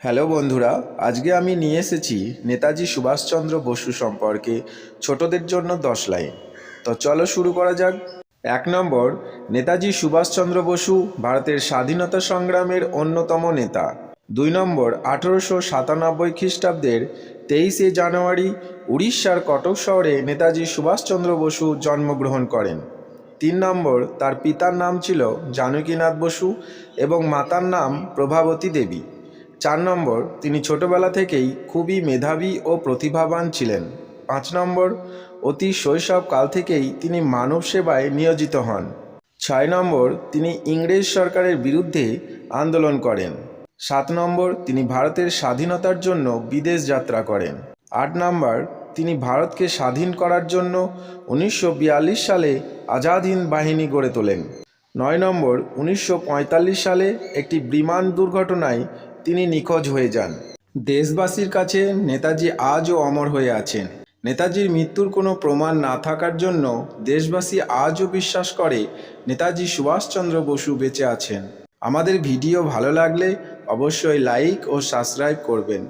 Hello বন্ধুরা, আজকে আমি নিয়ে এসেছি নেতাজি সুভাষচন্দ্র বসু সম্পর্কে ছোটদের জন্য দশ লাইন। তো চলো শুরু করা যাক। এক নম্বর, নেতাজি সুভাষচন্দ্র বসু ভারতের স্বাধীনতা সংগ্রামের অন্যতম নেতা। দুই নম্বর, আঠেরোশো সাতানব্বই খ্রিস্টাব্দের তেইশে জানুয়ারি উড়িষ্যার কটক শহরে নেতাজি সুভাষচন্দ্র বসু জন্মগ্রহণ করেন। তিন নম্বর, তার পিতার নাম ছিল জানকীনাথ বসু এবং মাতার নাম প্রভাবতী দেবী। চার নম্বর, তিনি ছোটবেলা থেকেই খুবই মেধাবী ও প্রতিভাবান ছিলেন। পাঁচ নম্বর, অতি শৈশব কাল থেকেই তিনি মানব সেবায় নিয়োজিত হন। ছয় নম্বর, তিনি ইংরেজ সরকারের বিরুদ্ধে আন্দোলন করেন। সাত নম্বর, তিনি ভারতের স্বাধীনতার জন্য বিদেশ যাত্রা করেন। আট নম্বর, তিনি ভারতকে স্বাধীন করার জন্য উনিশশো বিয়াল্লিশ সালে আজাদ হিন্দ বাহিনী গড়ে তোলেন। নয় নম্বর, উনিশশো পঁয়তাল্লিশ সালে একটি বিমান দুর্ঘটনায় তিনি নিখোঁজ হয়ে যান। দেশবাসীর কাছে নেতাজি আজও অমর হয়ে আছেন। নেতাজির মৃত্যুর কোনো প্রমাণ না থাকার জন্য দেশবাসী আজও বিশ্বাস করে নেতাজি সুভাষচন্দ্র বসু বেঁচে আছেন। আমাদের ভিডিও ভালো লাগলে অবশ্যই লাইক ও সাবস্ক্রাইব করবেন।